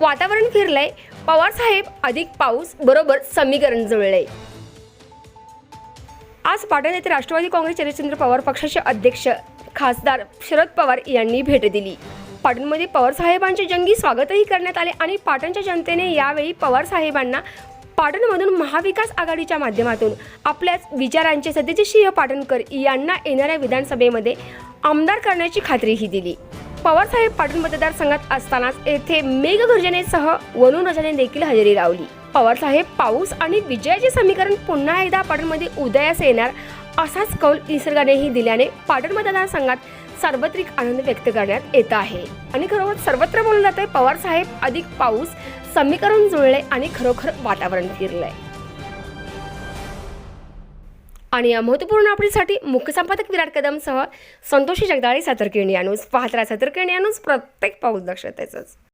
वातावरण फिरलंय. पवारसाहेब अधिक पाऊस बरोबर समीकरण जुळलंय. आज पाटण येथे राष्ट्रवादी काँग्रेस शरदचंद्र पवार पक्षाचे अध्यक्ष खासदार शरद पवार यांनी भेट दिली. पाटणमध्ये पवार साहेबांचे जंगी स्वागतही करण्यात आले आणि पाटणच्या जनतेने यावेळी पवार साहेबांना पाटणमधून महाविकास आघाडीच्या माध्यमातून आपल्याच विचारांचे सत्यजित सिंह पाटणकर यांना येणाऱ्या विधानसभेमध्ये आमदार करण्याची खात्रीही दिली. पवारसाहेब पाटण मतदारसंघात असतानाच येथे मेघगर्जनेसह वरुणराजाने देखील हजेरी लावली. पवारसाहेब पाऊस आणि विजयाचे समीकरण पुन्हा एकदा पाटणमध्ये उदयास येणार असाच कौल निसर्गानेही दिल्याने पाटण मतदारसंघात सार्वत्रिक आनंद व्यक्त करण्यात येत आहे. आणि खरोखर सर्वत्र बोललं जात आहे पवारसाहेब अधिक पाऊस समीकरण जुळले आणि खरोखर वातावरण फिरलंय. आणि या महत्त्वपूर्ण अपडेटसाठी मुख्य संपादक विराट कदमसह संतोषी जगदाळे सातरकिणी न्यूज पाहत राहा सातरकिणी न्यूज प्रत्येक पाऊस दक्षतेच